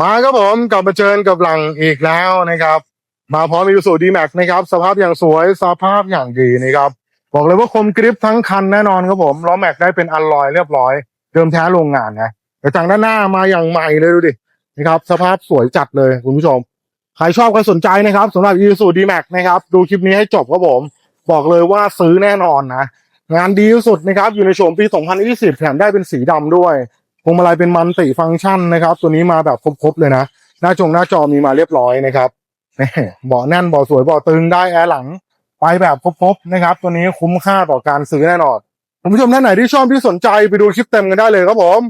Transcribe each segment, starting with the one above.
มาครับผมกลับมาเจอกับหลังอีกแล้วนะครับ มาพร้อมอีสูดีแม็กนะครับ สภาพอย่างสวยสภาพอย่างดีนะครับ บอกเลยว่าคมกริปทั้งคันแน่นอนครับผมล้อแม็กได้เป็นอัลลอยเรียบร้อยเดิมแท้โรงงานนะแต่จากด้านหน้ามาอย่างใหม่เลยดูดินะครับ สภาพสวยจัดเลยคุณผู้ชม ใครชอบใครสนใจนะครับสำหรับอีสูดีแม็กนะครับ ดูคลิปนี้ให้จบครับผม บอกเลยว่าซื้อแน่นอนนะงานดีที่สุดนะครับอยู่ในโฉมปี 2020 แถมได้เป็นสีดำด้วย พวงมาลัยเป็นมันติฟังก์ชันนะครับ ตัวนี้มาแบบครบๆเลยนะ หน้าจงหน้าจอมีมาเรียบร้อยนะครับเบาะแน่นเบาะสวยเบาะตึงได้แอร์หลัง ไปแบบครบๆนะครับ ตัวนี้คุ้มค่าต่อการซื้อแน่นอนคุณผู้ชมท่านไหนที่ชอบที่สนใจไปดูคลิปเต็มกันได้เลยครับผม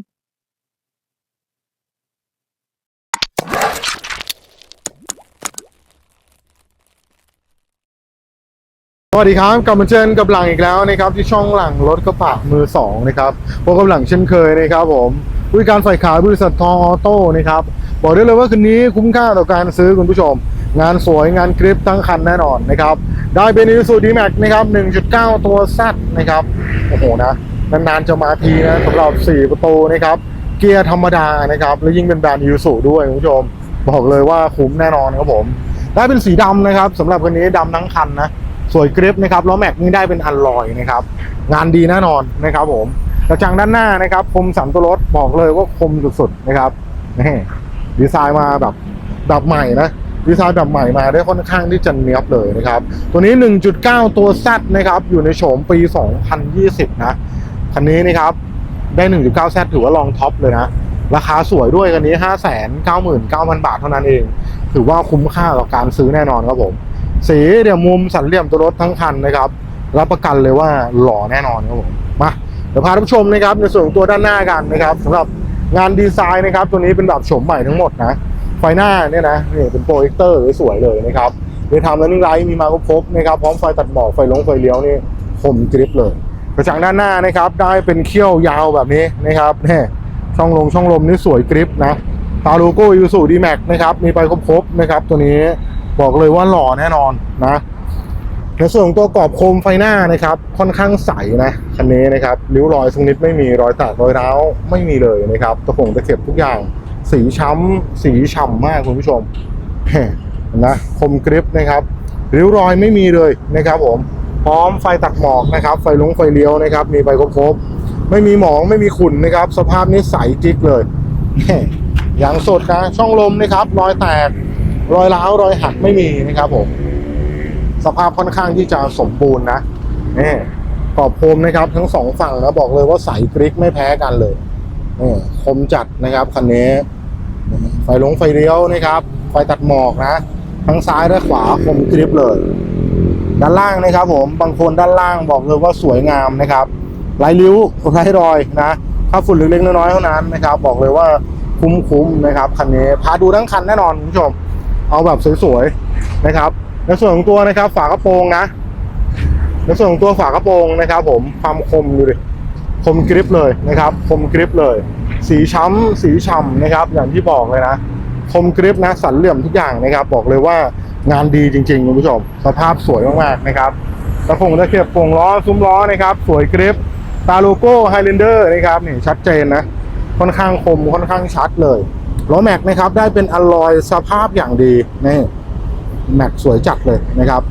สวัสดีครับกลับมาเจอกับหลังอีกแล้วนะครับที่ช่องหลังรถกระบะมือสองนะครับพบกับหลังเช่นเคยนะครับผมบริการฝ่ายขายบริษัททองออโต้นะครับบอกได้เลยว่าคืนนี้คุ้มค่าต่อการซื้อคุณผู้ชม งานสวยงานกริปทั้งคันแน่นอนนะครับได้เป็นอีซูดีแม็กนะครับ1.9 ตัวซัดนะครับโอ้โหนะนานๆจะมาทีนะสำหรับ 4 ประตูนะครับเกียร์ธรรมดานะครับแล้วยิ่งเป็นแบรนด์อีซูด้วยคุณผู้ชม บอกเลยว่าคุ้มแน่นอนครับผม ได้เป็นสีดำนะครับสำหรับคันนี้ดำทั้งคันนะ สวยกริปนะครับล้อแม็กนี่ได้เป็นอัลลอยนะครับ งานดีแน่นอนนะครับผมกระจังด้านหน้านะครับคมสันตัวรถบอกเลยว่าคมสุดๆนะครับนี่ดีไซน์มาแบบแบบใหม่นะดีไซน์แบบใหม่มาได้ค่อนข้างที่จะเนียบเลยนะครับ ตัวนี้ 1.9 ตัว Z นะครับ อยู่ในโฉมปี 2020 นะ คันนี้นะครับ ได้ 1.9 Z ถือว่าลองท็อปเลยนะ ราคาสวยด้วยคันนี้ 599,000 บาทเท่านั้นเอง ถือว่าคุ้มค่าต่อการซื้อแน่นอนครับผม สีเดี๋ยวมุมสันเหลี่ยมตัวรถทั้งคันนะครับรับประกันเลยว่าหล่อแน่นอนครับผมมาเดี๋ยวพาท่านผู้ชมนะครับในส่วนตัวด้านหน้ากันนะครับสำหรับงานดีไซน์นะครับ ตัวนี้เป็นแบบโฉมใหม่ทั้งหมดนะไฟหน้าเนี่ยนะนี่เป็นโปรเจคเตอร์สวยๆเลยนะครับเดี๋ยวทำแล้วนิ่งไลท์มีมาครบๆนะครับพร้อมไฟตัดหมอกไฟลงไฟเลี้ยวนี่คมกริบเลยกระจังด้านหน้านะครับ ได้เป็นเขี้ยวยาวแบบนี้นะครับนี่ช่องลงช่องลมนี่สวยกริบนะตาโลโก้ยูสูดีแม็กนะครับมีไปครบๆนะครับ ตัวนี้ บอกเลยว่าหล่อแน่นอนนะในส่วนของตัวกรอบโคมไฟหน้านะครับ ค่อนข้างใสนะคันนี้นะครับริ้วรอยตรงนิดไม่มีรอยแตกรอยร้าวไม่มีเลยนะครับตะขงตะเข็บทุกอย่าง สีช้ำสีฉ่ำมากคุณผู้ชมนะคมกริปนะครับริ้วรอยไม่มีเลยนะครับ ผมพร้อมไฟตัดหมอกนะครับไฟลุงไฟเลี้ยวนะครับ มีไปครบๆไม่มีหมองไม่มีขุ่นนะครับ สภาพนี้ใสจิ๊กเลยแหม่อย่างสดนะช่องลมนะครับ รอยแตก รอยร้าวรอยหักไม่มีนะครับผม สภาพค่อนข้างที่จะสมบูรณ์นะนี่ขอบโคมนะครับ ทั้งสองฝั่งนะบอกเลยว่าใสกริกไม่แพ้กันเลยนี่คมจัดนะครับคันนี้ ไฟลงไฟเลี้ยวนะครับ ไฟตัดหมอกนะ ทั้งซ้ายและขวาคมกริบเลย ด้านล่างนะครับ ผมบางคนด้านล่างบอกเลยว่าสวยงามนะครับไร้ริ้วไร้รอยนะถ้าฝุ่นเล็กๆน้อยๆเท่านั้นนะครับ บอกเลยว่าคุ้มๆนะครับคันนี้พาดูทั้งคันแน่นอนคุณผู้ชม เอาแบบสวยๆนะครับ ในส่วนของตัวนะครับ ฝากระโปรงนะ ในส่วนของตัวฝากระโปรงนะครับ ผมความคมดูดิคมกริปเลยนะครับ คมกริปเลย สีช้ำสีฉ่ำนะครับ อย่างที่บอกเลยนะคมกริปนะสันเหลี่ยมทุกอย่างนะครับ บอกเลยว่างานดีจริงๆคุณผู้ชมสภาพสวยมากๆนะครับตะพงตะเข็บโป่งล้อซุ้มล้อนะครับ สวยกริปตาโลโก้ไฮเลนเดอร์นะครับนี่ชัดเจนนะค่อนข้างคมค่อนข้างชัดเลย ล้อแม็กนะครับได้เป็นอลลอยสภาพอย่างดีนี่แม็กสวยจัดเลยนะครับ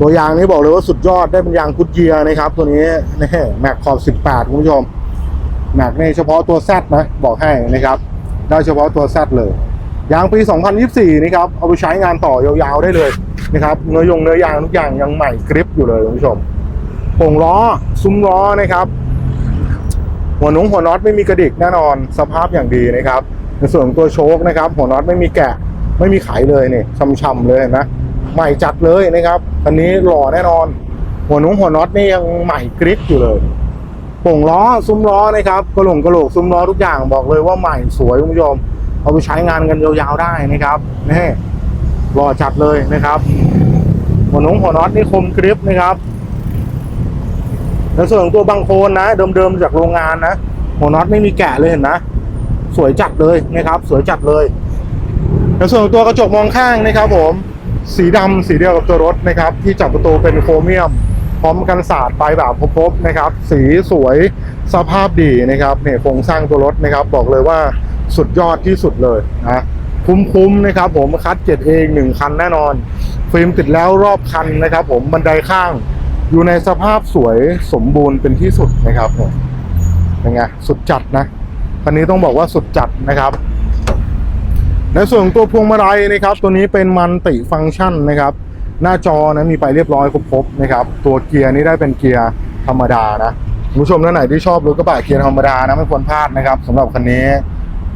ตัวยางนี้บอกเลยว่าสุดยอดได้เป็นยางกุดเยียร์นะครับ ตัวนี้นี่แม็กขอบ 18คุณผู้ชมแม็กนี่เฉพาะตัวแซดนะบอกให้นะครับ ได้เฉพาะตัวแซดเลยยางปี 2024นี่ครับ เอาไปใช้งานต่อยาวๆได้เลยนะครับ เนื้อยงเนื้อยางทุกอย่างยังใหม่กริปอยู่เลยคุณผู้ชมโป่งล้อ ซุ้มล้อนะครับ หัวหนุงหัวน็อตไม่มีกระดิกแน่นอน สภาพอย่างดีนะครับ ในส่วนของตัวโชคนะครับ หัวน็อตไม่มีแกะไม่มีไขเลยนี่ช่ำๆเลยเห็นไหมใหม่จัดเลยนะครับอันนี้หล่อแน่นอน หัวนุงหัวน็อตนี่ยังใหม่กริปอยู่เลยป่งล้อซุ้มล้อนะครับกระโหลงกระโหลกซุ้มล้อทุกอย่างบอกเลยว่าใหม่สวยคุณผู้ชมเอาไปใช้งานกันยาวๆได้นะครับนี่หล่อจัดเลยนะครับ หัวนุงหัวน็อตนี่คมกริปนะครับในส่วนของตัวบังโคลนนะ เดิมๆจากโรงงานนะ หัวน็อตไม่มีแกะเลยเห็นนะ สวยจัดเลยนะครับ สวยจัดเลยในส่วนของตัวกระจกมองข้างนะครับ ผมสีดำสีเดียวกับตัวรถนะครับ ที่จับประตูเป็นโครเมียม พร้อมกันศาสตร์ไปแบบครบๆนะครับ สีสวยสภาพดีนะครับเนี่ยโครงสร้างตัวรถนะครับ บอกเลยว่าสุดยอดที่สุดเลยนะคุ้มๆนะครับ ผมคัดเจ็ดเองหนึ่งคันแน่นอนฟิล์มติดแล้วรอบคันนะครับ ผมบันไดข้างอยู่ในสภาพสวยสมบูรณ์เป็นที่สุดนะครับผมเป็นไงสุดจัดนะ คันนี้ต้องบอกว่าสุดจัดนะครับในส่วนตัวพวงมาลัยนะครับ ตัวนี้เป็นมันติฟังก์ชันนะครับ หน้าจอนะมีไปเรียบร้อยครบๆนะครับ ตัวเกียร์นี่ได้เป็นเกียร์ธรรมดานะคุณผู้ชมท่านไหนที่ชอบรถกระบะเกียร์ธรรมดานะไม่ควรพลาดนะครับสำหรับคันนี้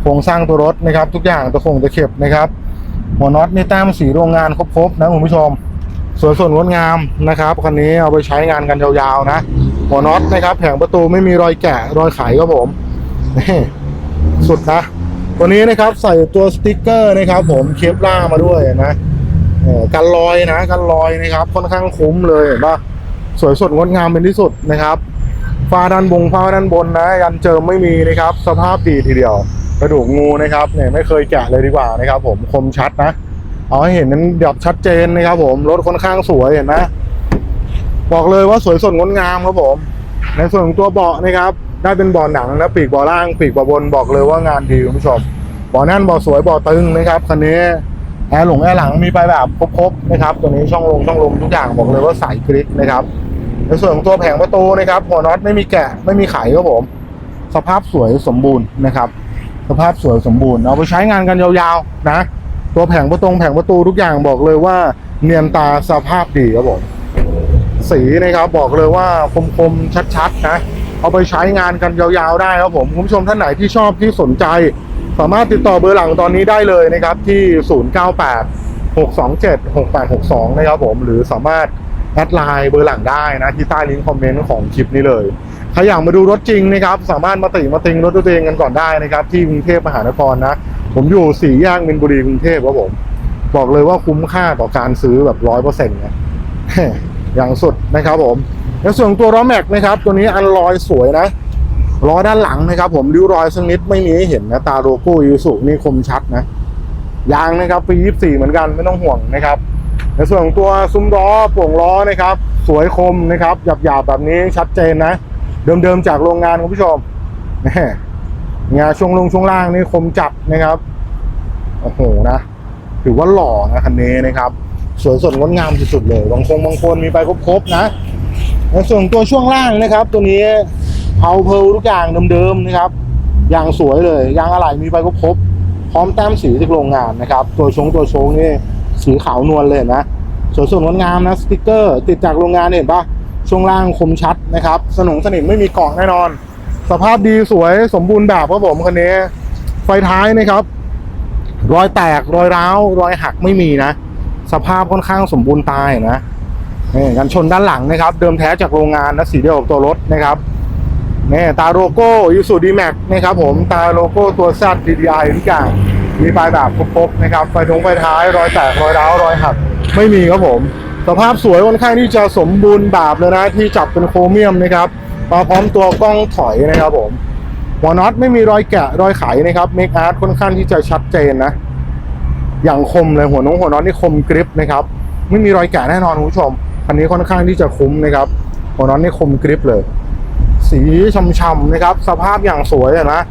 โครงสร้างตัวรถนะครับ ทุกอย่างตะคงตะเข็บนะครับ หัวน็อตนี่แต้มสีโรงงานครบๆนะคุณผู้ชมสวยสดงดงามนะครับคันนี้เอาไปใช้งานกันยาวๆนะ หัวน็อตนะครับ แผงประตูไม่มีรอยแกะรอยไขครับผม นี่สุดนะ ตัวนี้นะครับใส่ตัวสติกเกอร์นะครับ ผมเคปล่ามาด้วยนะเออกันรอยนะกันรอยนะครับ ค่อนข้างคุ้มเลยเห็นปะสวยสดงดงามเป็นที่สุดนะครับฟ้าด้านบงฟ้าด้านบนนะยันเจิมไม่มีนะครับ สภาพดีทีเดียวกระดูกงูนะครับเนี่ยไม่เคยแกะเลยดีกว่านะครับ ผมคมชัดนะ เอาให้เห็นนั้นแบบชัดเจนนะครับ ผมรถค่อนข้างสวยเห็นไหมบอกเลยว่าสวยสดงดงามครับผม ในส่วนของตัวเบาะนะครับ ได้เป็นบาะหนังนะปีกบาะล่างปีกบาะบนบอกเลยว่างานดีคุณผู้ชมบาะแน่นบาะสวยบาะตึงนะครับคันนี้แอร์หลงแอร์หลังมีไปแบบครบๆนะครับตัวนี้ช่องลงช่องลมทุกอย่างบอกเลยว่าใสกริกนะครับในส่วนของตัวแผงประตูนะครับหัวน็อตไม่มีแกะไม่มีไขครับผมสภาพสวยสมบูรณ์นะครับ สภาพสวยสมบูรณ์เอาไปใช้งานกันยาวๆนะ ตัวแผงประตูแผงประตูทุกอย่างบอกเลยว่าเนียนตาสภาพดีครับผมสีนะครับบอกเลยว่าคมๆชัดๆนะ เอาไปใช้งานกันยาวๆได้ครับผมคุณผู้ชมท่านไหนที่ชอบที่สนใจ สามารถติดต่อเบอร์หลังตอนนี้ได้เลยนะครับที่ 098 627 6862 นะครับผม หรือสามารถแอดไลน์เบอร์หลังได้นะ ที่ใต้ลิงก์คอมเมนต์ของคลิปนี้เลยใครอยากมาดูรถจริงนะครับ สามารถมาติมาติงรถตัวเองกันก่อนได้นะครับ ที่กรุงเทพมหานครนะ ผมอยู่สี่แยกมินบุรีกรุงเทพครับผม บอกเลยว่าคุ้มค่าต่อการซื้อแบบร้อยเปอร์เซ็นต์นะอย่างสุดนะครับผม ในส่วนของตัวล้อแม็กนะครับ ตัวนี้อันลอยสวยนะล้อด้านหลังนะครับ ผมริ้วรอยสักนิดไม่มีให้เห็นนะตาโลโก้ยูสุนี่คมชัดนะยางนะครับปียี่สี่เหมือนกันไม่ต้องห่วงนะครับ ในส่วนของตัวซุ้มล้อป่งล้อนะครับ สวยคมนะครับหยาบๆแบบนี้ชัดเจนนะ เดิมๆจากโรงงานคุณผู้ชมแหม่งานช่วงลงช่วงล่างนี่คมจัดนะครับโอ้โหนะถือว่าหล่อนะคันนี้นะครับ สวยสดงดงามสุดๆเลยบางคงบางคนมีไปครบๆนะ ในส่วนตัวช่วงล่างนะครับ ตัวนี้เอาเพลทุกอย่างเดิมๆนะครับยางสวยเลยยางอะไหล่มีไปครบๆพร้อมแต้มสีจากโรงงานนะครับ ตัวชงตัวชงนี่สีขาวนวลเลยนะสวยสดงดงามนะสติกเกอร์ ติดจากโรงงานเห็นปะช่วงล่างคมชัดนะครับ สนงสนิมไม่มีเกาะแน่นอน สภาพดีสวยสมบูรณ์แบบครับผมคันนี้ ไฟท้ายนะครับ รอยแตกรอยร้าว รอยหักไม่มีนะ สภาพค่อนข้างสมบูรณ์ตายนะ นี่กันชนด้านหลังนะครับ เดิมแท้จากโรงงานนะสีเดียวกับตัวรถนะครับนี่ตาโลโก้ยูสุดีแม็กนะครับผมตาโลโก้ตัวซัดดีดีไอทุกอย่างมีปลายแบบครบๆนะครับไฟทงไฟท้ายรอยแตกรอยร้าวรอยหักไม่มีครับผมสภาพสวยค่อนข้างที่จะสมบูรณ์แบบเลยนะที่จับเป็นโครเมียมนะครับมาพร้อมตัวกล้องถอยนะครับผมหัวน็อตไม่มีรอยแกะรอยไขนะครับเมคอาร์ตค่อนข้างที่จะชัดเจนนะ อย่างคมเลยหัวน้องหัวน็อตนี่คมกริปนะครับ ไม่มีรอยแกะแน่นอนคุณผู้ชม คันนี้ค่อนข้างที่จะคุ้มนะครับหัวน็อตนี่คมกริปเลย สีช่ำๆนะครับ สภาพอย่างสวยนะ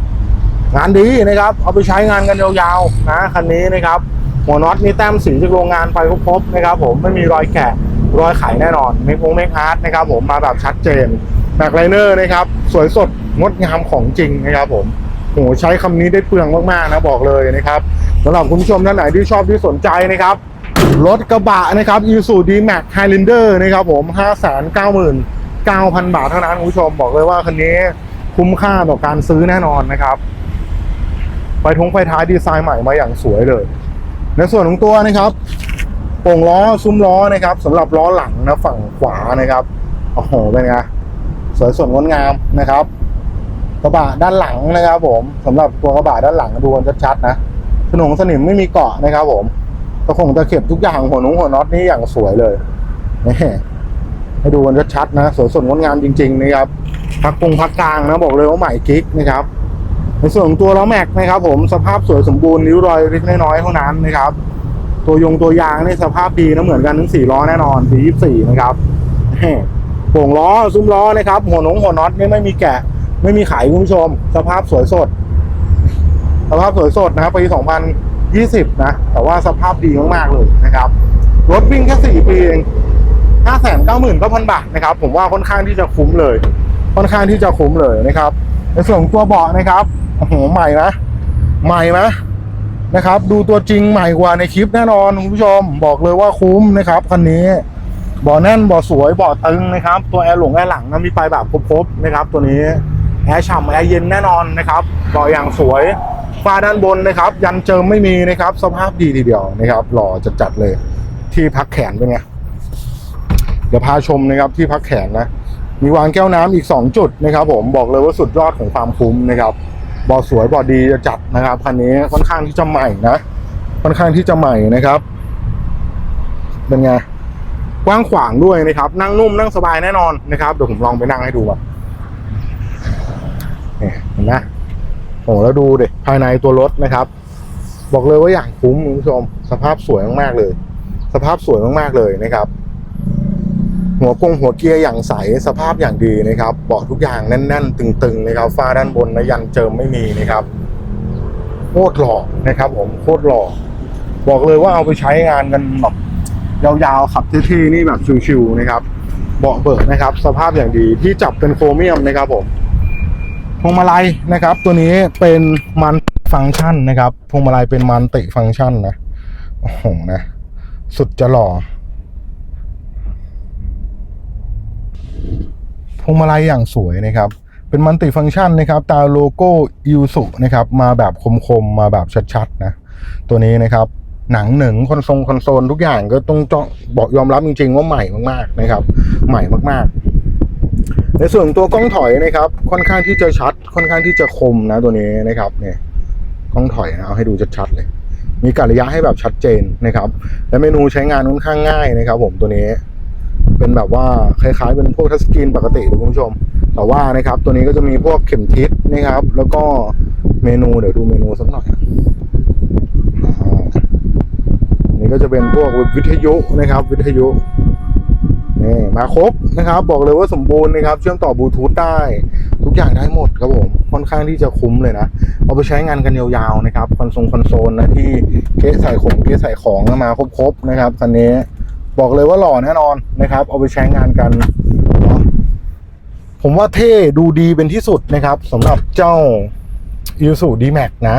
งานดีนะครับ เอาไปใช้งานกันยาวๆนะคันนี้นะครับ หัวน็อตนี่แต้มสีจากโรงงานไปครบๆนะครับ ผมไม่มีรอยแกะรอยไขแน่นอนเมคโงเมคอาร์ตนะครับผมมาแบบชัดเจนแบ็คไลเนอร์นะครับสวยสดงดงามของจริงนะครับผมโหใช้คำนี้ได้เปลืองมากๆนะบอกเลยนะครับสำหรับคุณผู้ชมท่านไหนที่ชอบที่สนใจนะครับ รถกระบะนะครับ i s u d m a x Highlander นะครับผม 599,000 บาทเท่านั้นคุณผู้ชมบอกเลยว่าคันนี้คุ้มค่าต่อการซื้อแน่นอนนะครับ ไฟทงไฟท้ายดีไซน์ใหม่มาอย่างสวยเลย ในส่วนของตัวนะครับโป่งล้อซุ้มล้อนะครับสำหรับล้อหลังนะฝั่งขวานะครับโอ้โหเป็นไงสวยสดงดงามนะครับกระบะด้านหลังนะครับ ผมสำหรับตัวกระบะด้านหลังดูกันชัดๆนะสนงสนิมไม่มีเกาะนะครับผม ตะขงตะเข็บทุกอย่างหัวนุงหัวน็อตนี่อย่างสวยเลยนี่ให้ดูกันชัดๆนะ สวยสดงดงามจริงๆนะครับพักกงพักกลางนะบอกเลยว่าใหม่กิ๊กนะครับในส่วนของตัวล้อแม็กนะครับ ผมสภาพสวยสมบูรณ์ริ้วรอยเล็กน้อยๆเท่านั้นนะครับ ตัวยงตัวยางนี่สภาพดีนะเหมือนกันทั้งสี่ล้อแน่นอนปียี่สี่นะครับโป่งล้อซุ้มล้อนะครับ หัวหนงหัวน็อตนี่ไม่มีแกะ ไม่มีไขคุณผู้ชม สภาพสวยสด สภาพสวยสดนะครับปี2020นะ แต่ว่าสภาพดีมาก ๆ เลยนะครับ รถวิ่งแค่ 4 ปีเอง 599,000 บาทนะครับ ผมว่าค่อนข้างที่จะคุ้มเลย ค่อนข้างที่จะคุ้มเลยนะครับ ในส่วนของตัวเบาะนะครับโอ้โหใหม่นะ ใหม่นะนะครับ ดูตัวจริงใหม่กว่าในคลิปแน่นอนคุณผู้ชม บอกเลยว่าคุ้มนะครับคันนี้เบาะแน่นเบาะสวยเบาะตึงนะครับ ตัวแอร์หลงแอร์หลังนะมีไฟแบบครบๆนะครับ ตัวนี้ แอร์ฉ่ำแอร์เย็นแน่นอนนะครับเบาะอย่างสวยฝ้าด้านบนนะครับ ยันเจิมไม่มีนะครับ สภาพดีทีเดียวนะครับหล่อจัดๆเลย ที่พักแขนเป็นไงเดี๋ยวพาชมนะครับที่พักแขนนะมีวางแก้วน้ำอีก 2 จุดนะครับผมบอกเลยว่าสุดยอดของความคุ้มนะครับบอสวยบอดีจะจัดนะครับคันนี้ค่อนข้างที่จะใหม่นะค่อนข้างที่จะใหม่นะครับ เป็นไงกว้างขวางด้วยนะครับ นั่งนุ่มนั่งสบายแน่นอนนะครับเดี๋ยวผมลองไปนั่งให้ดูก่ อนนี่เห็นไหมโอ้แล้วดูเด็ภายในตัวรถนะครับ บอกเลยว่าอย่างคุ้มคุณผู้ชม สภาพสวยมากๆเลย สภาพสวยมากๆเลยนะครับ หัวกงหัวเกียร์อย่างใสสภาพอย่างดีนะครับเบาะทุกอย่างแน่น ๆ ตึงๆนะครับฝ้าด้านบนนะยันเจิมไม่มีนะครับโคตรหล่อนะครับ ผมโคตรหล่อบอกเลยว่าเอาไปใช้งานกันแบบยาวๆขับเท่ๆนี่แบบชิวๆนะครับเบาะเบิกนะครับ สภาพอย่างดีที่จับเป็นโครเมียมนะครับผม พวงมาลัยนะครับ ตัวนี้เป็นมันฟังก์ชันนะครับพวงมาลัยเป็นมันติฟังก์ชันนะโอ้โหนะ สุดจะหล่อพวงมาลัยอย่างสวยนะครับ เป็นมัลติฟังก์ชันนะครับ ตาโลโก้ยูสุนะครับ มาแบบคมๆ มาแบบชัดๆนะ ตัวนี้นะครับ หนังหนึ่งคอนโซลคอนโซลทุกอย่างก็ต้องจะบอกยอมรับจริงๆว่าใหม่มากๆนะครับ ใหม่มากๆ ในส่วนตัวกล้องถอยนะครับ ค่อนข้างที่จะชัด ค่อนข้างที่จะคมนะตัวนี้นะครับเนี่ยกล้องถอยนะเอาให้ดูชัดๆเลย มีการระยะให้แบบชัดเจนนะครับ และเมนูใช้งานค่อนข้างง่ายนะครับ ผมตัวนี้ เป็นแบบว่าคล้ายๆเป็นพวกทัชสกรีนปกติเลยคุณผู้ชม แต่ว่านะครับ ตัวนี้ก็จะมีพวกเข็มทิศนะครับ แล้วก็เมนูเดี๋ยวดูเมนูสักหน่อยนี่ก็จะเป็นพวกวิทยุนะครับ วิทยุ นี่มาครบนะครับ บอกเลยว่าสมบูรณ์นะครับ เชื่อมต่อบลูทูธได้ ทุกอย่างได้หมดครับผม ค่อนข้างที่จะคุ้มเลยนะ เอาไปใช้งานกันยาวๆนะครับ คอนโซลคอนโซลนะที่เกสใส่ของเกสใส่ของมาครบๆนะครับคันนี้บอกเลยว่าหล่อแน่นอนนะครับ เอาไปใช้งานกัน ผมว่าเท่ดูดีเป็นที่สุดนะครับสำหรับเจ้า i s u d m a x นะ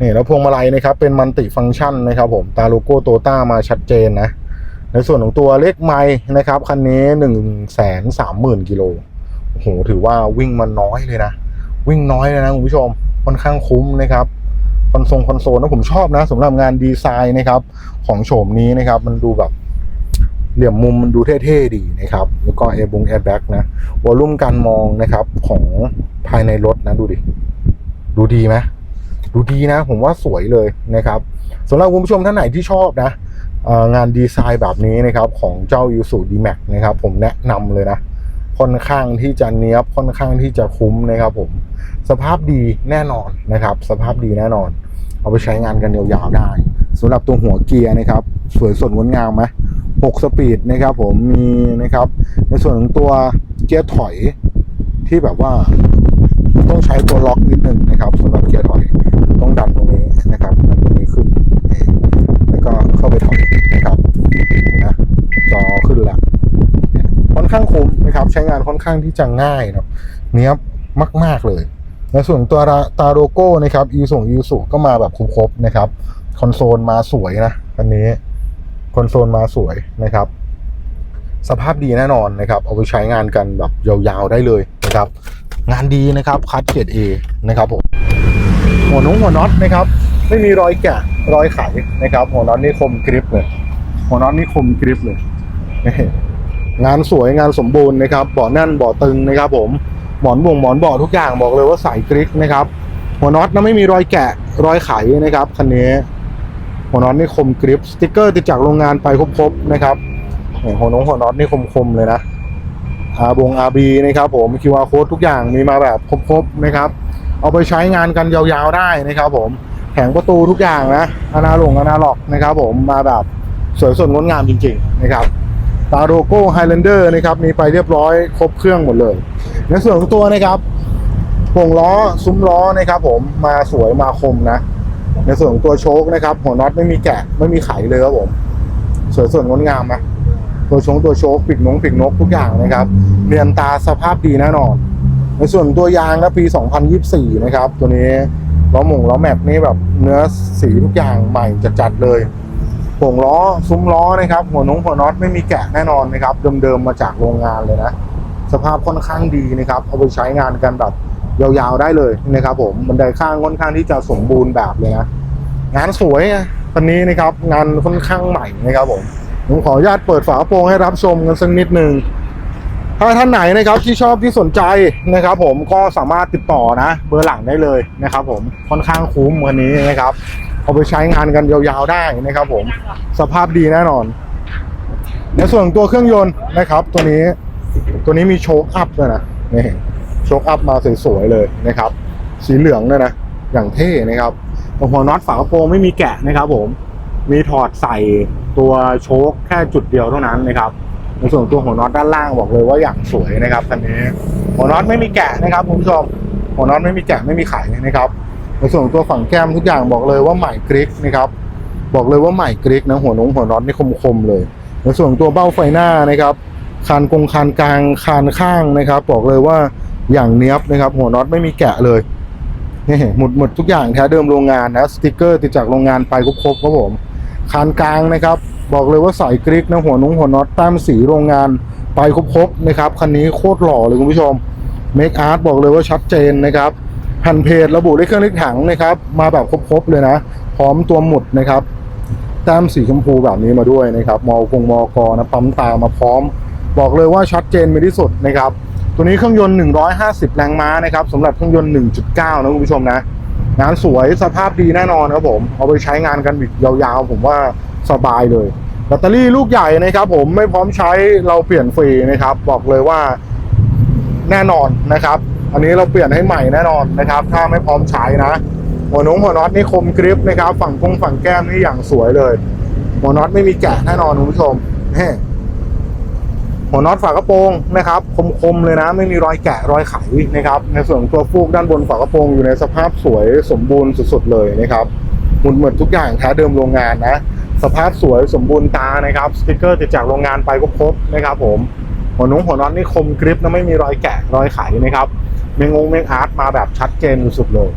นี่แล้วพวงมาลัยนะครับ เป็นมัลติฟังก์ชันนะครับผมตาโลโก้โตต้ามาชัดเจนนะ ในส่วนของตัวเลขไม้นะครับคันนี้หนึ่งแสนสามหมื่นกิโลโอ้โหถือว่าวิ่งมาน้อยเลยนะ วิ่งน้อยเลยนะคุณผู้ชมค่อนข้างคุ้มนะครับคอนโซลคอนโซลนะผมชอบนะสำหรับงานดีไซน์นะครับของโฉมนี้นะครับ มันดูแบบเหลี่ยมมุมมันดูเท่ๆดีนะครับ แล้วก็แอร์บงแอร์แบ็กนะวอลลุ่มการมองนะครับของภายในรถนะดูดิ ดูดีไหมดูดีนะ ผมว่าสวยเลยนะครับสำหรับคุณผู้ชมท่านไหนที่ชอบนะ งานดีไซน์แบบนี้นะครับของเจ้า u s u d m a x นะครับผมแนะนำเลยนะ ค่อนข้างที่จะเนี้ยบค่อนข้างที่จะคุ้มนะครับผมสภาพดีแน่นอนนะครับ สภาพดีแน่นอน เอาไปใช้งานกันยาวๆได้สำหรับตัวหัวเกียร์นะครับ สวยสดงดงามไหม6สปีดนะครับผมมีนะครับ ในส่วนของตัวเกียร์ถอยที่แบบว่าต้องใช้ตัวล็อกนิดนึงนะครับสำหรับเกียร์ถอยต้องดันตรงนี้นะครับดันตรงนี้ขึ้นนี่แล้ว ก็เข้าไปถอยนะครับนะจอขึ้นละค่อนข้างคุ้มนะครับ ใช้งานค่อนข้างที่จะง่ายเนาะเนี้ยมาก ๆ เลยในส่วนตัวตาโลโก้นะครับอีส่งอีสุก็มาแบบครบๆนะครับ คอนโซลมาสวยนะคันนี้ คอนโซลมาสวยนะครับ สภาพดีแน่นอนนะครับ เอาไปใช้งานกันแบบยาวๆได้เลยนะครับ งานดีนะครับคัดเกรดเอนะครับผมหัวนุ้งหัวน็อตนะครับ ไม่มีรอยแกะรอยไขนะครับ หัวน็อตนี่คมกริปเลย หัวน็อตนี่คมกริปเลย งานสวยงานสมบูรณ์นะครับเบาะแน่นเบาะตึงนะครับ ผมหมอนบ่งหมอนเบาะทุกอย่างบอกเลยว่าใส่กริปนะครับ หัวน็อตนะไม่มีรอยแกะรอยไขนะครับคันนี้หัวน็อตนี่คมกริปสติกเกอร์ติดจากโรงงานไปครบๆนะครับหัวน้องหัวน็อตนี่คมๆเลยนะอาบงอาบีนะครับ ผมคิวอาร์โค้ดทุกอย่างมีมาแบบครบๆนะครับ เอาไปใช้งานกันยาวๆได้นะครับผม แผงประตูทุกอย่างนะอนาลงอนาล็อกนะครับ ผมมาแบบสวยสดงดงามจริง ๆ นะครับตาโลโก้ไฮแลนเดอร์นะครับมีไปเรียบร้อยครบเครื่องหมดเลย ในส่วนของตัวนะครับพวงล้อซุ้มล้อนะครับผมมาสวยมาคมนะ ในส่วนของตัวโชคนะครับ หัวน็อตไม่มีแกะไม่มีไขเลยครับผม สวยสดงดงามนะตัวชงตัวโชคปีกนงปีกนกทุกอย่างนะครับ เรียนตาสภาพดีแน่นอน ในส่วนตัวยางนะปี 2024 นะครับ ตัวนี้ ล้อหมุงล้อแม็กนี่แบบเนื้อสีทุกอย่างใหม่จัดๆเลยผงล้อซุ้มล้อนะครับ หัวนงหัวน็อตไม่มีแกะแน่นอนนะครับ เดิมๆมาจากโรงงานเลยนะ สภาพค่อนข้างดีนะครับเอาไปใช้งานกันแบบยาวๆได้เลยนะครับ ผมบันไดข้างค่อนข้างที่จะสมบูรณ์แบบเลยนะงานสวยนะตอนนี้นะครับ งานค่อนข้างใหม่นะครับผมผมขออนุญาตเปิดฝาโปรงให้รับชมกันสักนิดหนึ่ง ถ้าท่านไหนนะครับที่ชอบที่สนใจนะครับ ผมก็สามารถติดต่อนะเบอร์หลังได้เลยนะครับ ผมค่อนข้างคุ้มวันนี้นะครับเอาไปใช้งานกันยาวๆได้นะครับ ผมสภาพดีแน่นอน ในส่วนตัวเครื่องยนต์นะครับ ตัวนี้ตัวนี้มีโชคอัพด้วยนะนี่โชคอัพมาสวยๆเลยนะครับ สีเหลืองด้วยนะอย่างเท่นะครับตรงหัวน็อตฝากระโปรงไม่มีแกะนะครับ ผมมีถอดใส่ตัวโชคแค่จุดเดียวเท่านั้นนะครับ ในส่วนตัวหัวน็อตด้านล่างบอกเลยว่าอย่างสวยนะครับคันนี้หัวน็อตไม่มีแกะนะครับคุณผู้ชมหัวน็อตไม่มีแกะไม่มีไขนะครับ ในส่วนของตัวฝั่งแก้มทุกอย่างบอกเลยว่าใหม่กริกนะครับ บอกเลยว่าใหม่กริกนะหัวนงหัวน็อตนี่คมๆเลย ในส่วนตัวเบ้าไฟหน้านะครับคานกงคานกลางคานข้างนะครับ บอกเลยว่าอย่างเนี้ยบนะครับ หัวน็อตไม่มีแกะเลยนี่หมดหมดทุกอย่างแท้เดิมโรงงานนะสติกเกอร์ติดจากโรงงานไปครบๆครับผมคานกลางนะครับ บอกเลยว่าใส่กริกนะหัวนุ้งหัวน็อตแต้มสีโรงงานไปครบๆนะครับคันนี้โคตรหล่อเลยคุณผู้ชมเมคอาร์ตบอกเลยว่าชัดเจนนะครับแผ่นเพจระบุเลขเครื่องเลขถังนะครับ มาแบบครบๆเลยนะ พร้อมตัวหมุดนะครับแต้มสีชมพูแบบนี้มาด้วยนะครับมอกงมอกอนะปั๊มตามาพร้อม บอกเลยว่าชัดเจนไปที่สุดนะครับ ตัวนี้เครื่องยนต์ 150 แรงม้านะครับสำหรับเครื่องยนต์ 1.9 นะคุณผู้ชมนะ งานสวยสภาพดีแน่นอนครับผม เอาไปใช้งานกันอีกยาวๆ ผมว่า สบายเลยแบตเตอรี่ลูกใหญ่นะครับ ผมไม่พร้อมใช้เราเปลี่ยนฟรีนะครับ บอกเลยว่าแน่นอนนะครับ อันนี้เราเปลี่ยนให้ใหม่แน่นอนนะครับ ถ้าไม่พร้อมใช้นะ หัวนุ้งหัวน็อตนี่คมกริปนะครับ ฝั่งพงฝั่งแก้มนี่อย่างสวยเลย หัวน็อตไม่มีแกะแน่นอนคุณผู้ชมนี่หัวน็อตฝากระโปรงนะครับ คมๆเลยนะ ไม่มีรอยแกะรอยไขนะครับ ในส่วนตัวฟูกด้านบนฝากระโปรงอยู่ในสภาพสวยสมบูรณ์สุดๆเลยนะครับหมุนเหมือนทุกอย่างแท้เดิมโรงงานนะ สภาพสวยสมบูรณ์ตานะครับสติกเกอร์ติดจากโรงงานไปครบๆนะครับ ผมหัวนุ้งหัวน็อตนี่คมกริปนะไม่มีรอยแกะรอยไขนะครับเมงงเมงอาร์ตมาแบบชัดเจนสุดเลย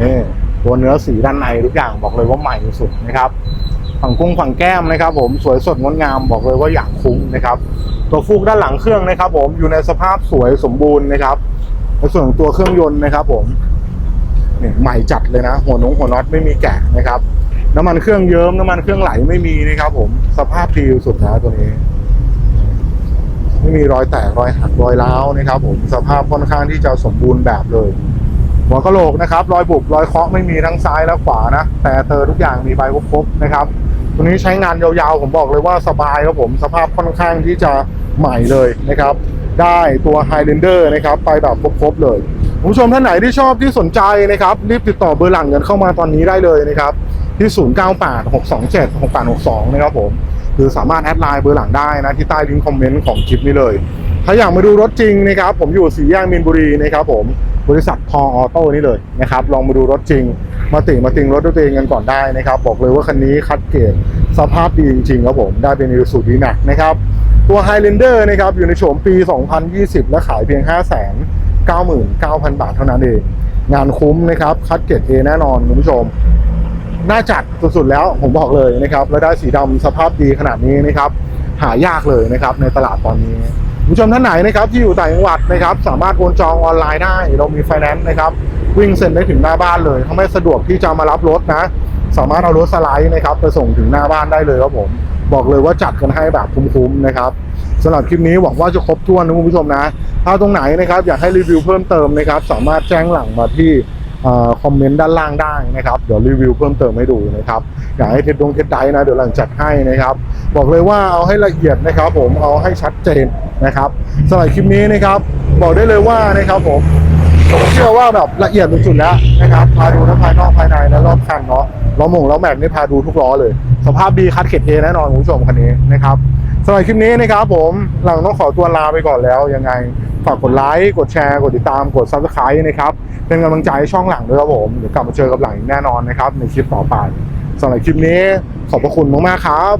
นี่ตัวเนื้อสีด้านในทุกอย่างบอกเลยว่าใหม่สุดนะครับฝั่งกุ้งฝั่งแก้มนะครับ ผมสวยสดงดงามบอกเลยว่าอย่างคุ้มนะครับ ตัวฟูกด้านหลังเครื่องนะครับ ผมอยู่ในสภาพสวยสมบูรณ์นะครับในส่วนของตัวเครื่องยนต์นะครับ ผมเนี่ยใหม่จัดเลยนะ หัวนงหัวน็อตไม่มีแกะนะครับ น้ำมันเครื่องเยิ้มน้ำมันเครื่องไหลไม่มีนะครับผมสภาพดีสุดนะตัวนี้ ไม่มีรอยแตกรอยหักรอยร้าวนะครับผมสภาพค่อนข้างที่จะสมบูรณ์แบบเลย หัวกะโหลกนะครับ รอยบุบรอยเคาะไม่มีทั้งซ้ายและขวานะแต่เธอทุกอย่างมีใบครบๆนะครับตัวนี้ใช้งานยาวๆผมบอกเลยว่าสบายครับผมสภาพค่อนข้างที่จะใหม่เลยนะครับ ได้ตัว Highlander นะครับ ไปแบบครบๆเลยผู้ชมท่านไหนที่ชอบที่สนใจนะครับ รีบติดต่อเบอร์หลังกันเข้ามาตอนนี้ได้เลยนะครับ ที่ 0986276862 นะครับผม หรือสามารถแอดไลน์เบอร์หลังได้นะ ที่ใต้ลิงก์คอมเมนต์ของคลิปนี้เลย ถ้าอยากมาดูรถจริงนะครับ ผมอยู่สี่แยกมินบุรีนะครับผมบริษัททองออโต้นี่เลยนะครับ ลองมาดูรถจริง มาติมาติงรถด้วยตัวเองกันก่อนได้นะครับ บอกเลยว่าคันนี้คัดเกรดสภาพดีจริงๆครับผมได้เป็นอีสูดีแม็กนะครับตัว Highlander นะครับอยู่ในโฉมปี 2020 และขายเพียง 599,000 บาทเท่านั้นเอง งานคุ้มนะครับคัดเกรด A แน่นอนคุณผู้ชม น่าจัดสุดๆแล้วผมบอกเลยนะครับแล้วได้สีดำสภาพดีขนาดนี้นะครับหายากเลยนะครับในตลาดตอนนี้ผู้ชมท่านไหนนะครับที่อยู่ต่างจังหวัดนะครับสามารถโอนจองออนไลน์ได้ เรามีไฟแนนซ์นะครับวิ่งเซ็นได้ถึงหน้าบ้านเลยถ้าไม่สะดวกที่จะมารับรถนะ สามารถเอารถสไลด์นะครับไปส่งถึงหน้าบ้านได้เลยครับผมบอกเลยว่าจัดกันให้แบบคุ้มๆนะครับสำหรับคลิปนี้หวังว่าจะครบถ้วนนะคุณผู้ชมนะ ถ้าตรงไหนนะครับอยากให้รีวิวเพิ่มเติมนะครับสามารถแจ้งหลังมาที่ คอมเมนต์ด้านล่างได้นะครับ เดี๋ยวรีวิวเพิ่มเติมให้ดูนะครับอยากให้เทสดงเทสไดนะ เดี๋ยวหลังจัดให้นะครับ บอกเลยว่าเอาให้ละเอียดนะครับผมเอาให้ชัดเจนนะครับสำหรับคลิปนี้นะครับบอกได้เลยว่านะครับผมผมเชื่อว่าแบบละเอียดสุดๆแล้วนะครับพาดูทั้งภายนอกภายในและรอบคันเนาะล้อมงล้อแม็กนี่พาดูทุกล้อเลย สภาพดีคัดเข็ดเอแน่นอนคุณผู้ชมคันนี้นะครับำหรับคลิปนี้นะครับผมหลังต้องขอตัวลาไปก่อนแล้วยังไงฝากกดไลค์กดแชร์กดติดตามกด subscribe นะครับเป็นกำลังใจให้ช่องหลังด้วยครับผมเดี๋ยวกลับมาเจอกับหลังแน่นอนนะครับในคลิปต่อไปสำหรับคลิปนี้ขอบพระคุณมากๆครับ